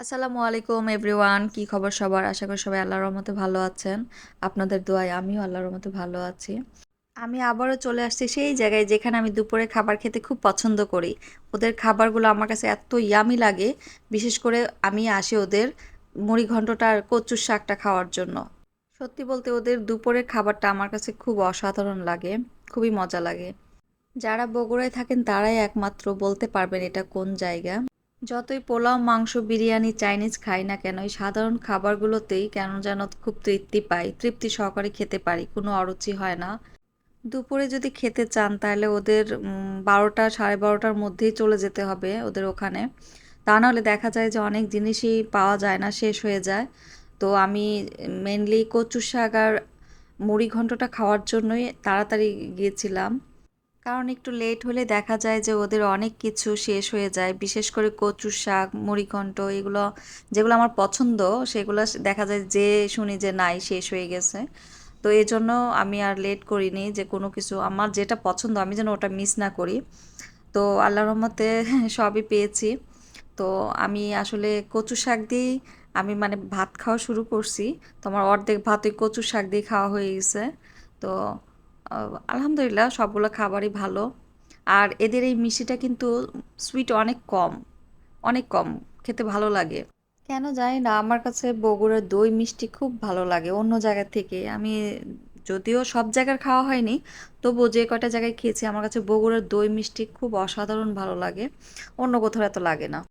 আসসালামু আলাইকুম, এভরিওয়ান। কি খবর সবার? আশা করি সবাই আল্লাহর রহমতে ভালো আছেন। আপনাদের দোয়ায় আমিও আল্লাহর রহমতে ভালো আছি। আমি আবারও চলে আসছি সেই জায়গায় যেখানে আমি দুপুরে খাবার খেতে খুব পছন্দ করি। ওদের খাবারগুলো আমার কাছে এত ইয়ামি লাগে, বিশেষ করে আমি আসি ওদের মুড়ি ঘন্টটা আর কচুর শাকটা খাওয়ার জন্য। সত্যি বলতে ওদের দুপুরের খাবারটা আমার কাছে খুব অসাধারণ লাগে, খুবই মজা লাগে। যারা বগুড়ায় থাকেন তারাই একমাত্র বলতে পারবেন এটা কোন জায়গা। যতই পোলাও, মাংস, বিরিয়ানি, চাইনিজ খাই না কেন, এই সাধারণ খাবারগুলোতেই কেন যেন খুব তৃপ্তি পাই। তৃপ্তি সহকারে খেতে পারি, কোনো অরুচি হয় না। দুপুরে যদি খেতে চান, তাহলে ওদের বারোটা, সাড়ে বারোটার মধ্যেই চলে যেতে হবে ওদের ওখানে। তা নাহলে দেখা যায় যে অনেক জিনিসই পাওয়া যায় না, শেষ হয়ে যায়। তো আমি মেনলি কচু শাক আর মুড়ি ঘন্টটা খাওয়ার জন্যই তাড়াতাড়ি গিয়েছিলাম। কারণ একটু লেট হলে দেখা যায় যে ওদের অনেক কিছু শেষ হয়ে যায়। বিশেষ করে কচু শাক মুড়িঘণ্ট এগুলো যেগুলো আমার পছন্দ, সেগুলো দেখা যায় যে শুনি যে নাই, শেষ হয়ে গেছে। তো এই জন্য আমি আর লেট করিনি যে কোনো কিছু। আমার যেটা পছন্দ আমি যেন ওটা মিস না করি। তো আল্লাহ রহমতে সবই পেয়েছি। তো আমি আসলে কচু শাক দিয়েই আমি মানে ভাত খাওয়া শুরু করছি। তো আমার অর্ধেক ভাত ওই কচু শাক দিয়ে খাওয়া হয়ে গেছে। তো আলহামদুলিল্লাহ সবগুলো খাবারই ভালো। আর এদের এই মিষ্টিটা কিন্তু সুইট অনেক কম অনেক কম, খেতে ভালো লাগে। কেন জানি না, আমার কাছে বগুড়ার দই মিষ্টি খুব ভালো লাগে অন্য জায়গা থেকে। আমি যদিও সব জায়গার খাওয়া হয়নি, তবুও যে কয়টা জায়গায় খেয়েছি, আমার কাছে বগুড়ার দই মিষ্টি খুব অসাধারণ ভালো লাগে। অন্য কোথাও এত লাগে না।